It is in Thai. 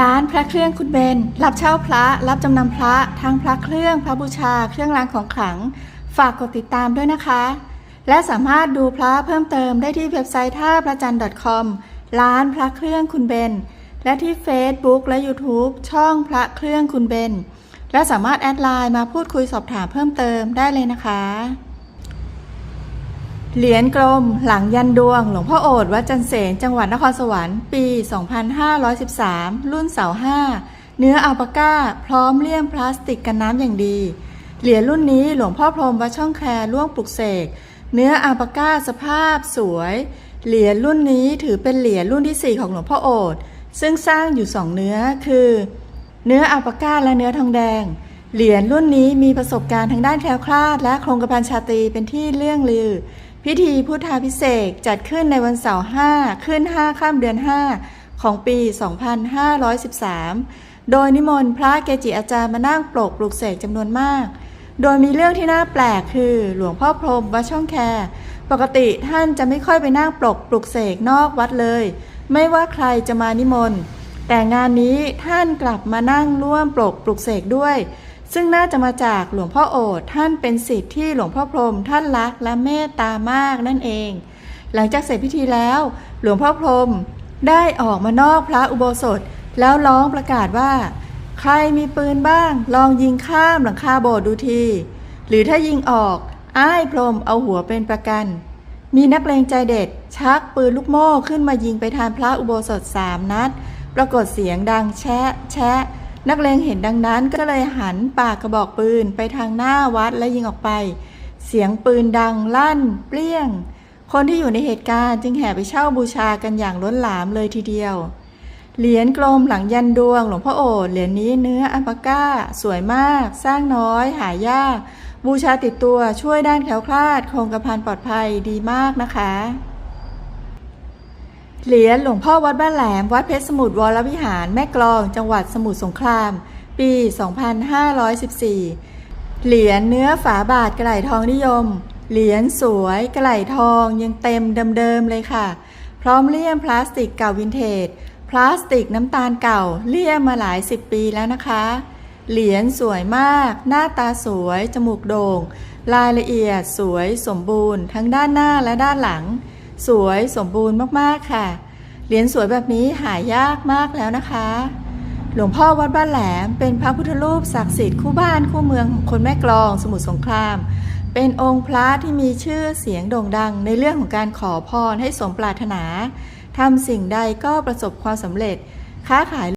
ร้านพระเครื่องคุณเบน รับเช่าพระ รับจำนำพระ ทั้งพระเครื่อง พระบูชา เครื่องรางของขลัง ฝากกดติดตามด้วยนะคะ และสามารถดูพระเพิ่มเติมได้ที่เว็บไซต์ท่าประจัน .com ร้านพระเครื่องคุณเบน และที่ Facebook และ YouTube ช่องพระเครื่องคุณเบน และสามารถแอดไลน์มาพูดคุยสอบถามเพิ่มเติมได้เลยนะคะ เหรียญกลมหลังยันดวง หลวงพ่อโอษฐ์วัดจันเสนจังหวัดนครสวรรค์ปี 2513 รุ่นเสาห้าเนื้ออัลปาก้า พร้อมเลี่ยมพลาสติกกันน้ำอย่างดี เหรียญรุ่นนี้หลวงพ่อพรหมวัดช่องแคร่วงปลุกเสก เนื้ออัลปาก้าสภาพสวย เหรียญรุ่นนี้ถือเป็นเหรียญรุ่นที่ 4 ของหลวงพ่อโอษฐ์ซึ่งสร้างอยู่ 2 เนื้อคือ เนื้ออัลปาก้าและเนื้อทองแดงเหรียญรุ่นนี้มีประสบการณ์ทางด้านแคล้วคลาด และโครงกระพันชาตรีเป็นที่เลื่องลือ พิธีพุทธาพิเศษจัดขึ้นในวันเสาร์5ขึ้น 5 ข้ามเดือน 5 ของปี 2513 โดยนิมนต์พระเกจิอาจารย์มานั่งปลกปลุกเสกจำนวนมาก โดยมีเรื่องที่น่าแปลกคือหลวงพ่อพรมวัดช่องแค ปกติท่านจะไม่ค่อยไปนั่งปลกปลุกเสกนอกวัดเลย ไม่ว่าใครจะมานิมนต์ แต่งานนี้ท่านกลับมานั่งร่วมปลกปลุกเสกด้วย ซึ่งน่าจะมาจากหลวงพ่อโอษฐ์ท่านเป็นศิษย์ที่หลวงพ่อพรมท่านรักและเมตตามากนั่นเอง หลังจากเสร็จพิธีแล้ว หลวงพ่อพรมได้ออกมานอกพระอุโบสถ แล้วร้องประกาศว่า ใครมีปืนบ้าง ลองยิงข้ามหลังคาโบสถ์ดูที หรือถ้ายิงออก อ้ายพรมเอาหัวเป็นประกัน มีนักเลงใจเด็ด ชักปืนลูกโม่ขึ้นมายิงไปทางพระอุโบสถสามนัด ปรากฏเสียงดังแชะแชะ นักเลงเห็นดังนั้นก็เลยหันปากกระบอกปืนไปทางหน้าวัดและยิงออกไป เสียงปืนดังลั่น เปรี้ยง คนที่อยู่ในเหตุการณ์จึงแห่ไปเช่าบูชากันอย่างล้นหลามเลยทีเดียว เหรียญกลมหลังยันดวง หลวงพ่อโอษเหรียญนี้เนื้ออัปก้า สวยมาก สร้างน้อย หายาก บูชาติดตัวช่วยด้านแคล้วคลาด คงกระพันปลอดภัยดีมากนะคะ เหรียญหลวงพ่อวัดบ้านแหลม วัดเพชรสมุทรวรวิหาร แม่กลอง จังหวัดสมุทรสงคราม ปี 2514 เหรียญเนื้อฝาบาทกระไหลทองนิยม เหรียญสวยกระไหลทองยังเต็มเดิมๆเลยค่ะ พร้อมเลี่ยมพลาสติกเก่าวินเทจ พลาสติกน้ำตาลเก่าเลี่ยมมาหลายสิบปีแล้วนะคะ เหรียญสวยมาก หน้าตาสวย จมูกโด่ง รายละเอียดสวยสมบูรณ์ ทั้งด้านหน้าและด้านหลัง สวยสมบูรณ์มากๆค่ะ เหรียญสวยแบบนี้หายากมากแล้วนะคะ หลวงพ่อวัดบ้านแหลมเป็นพระพุทธรูปศักดิ์สิทธิ์คู่บ้านคู่เมืองของคนแม่กลองสมุทรสงคราม เป็นองค์พระที่มีชื่อเสียงโด่งดัง ในเรื่องของการขอพรให้สมปรารถนาทำสิ่งใดก็ประสบความสำเร็จค้าขาย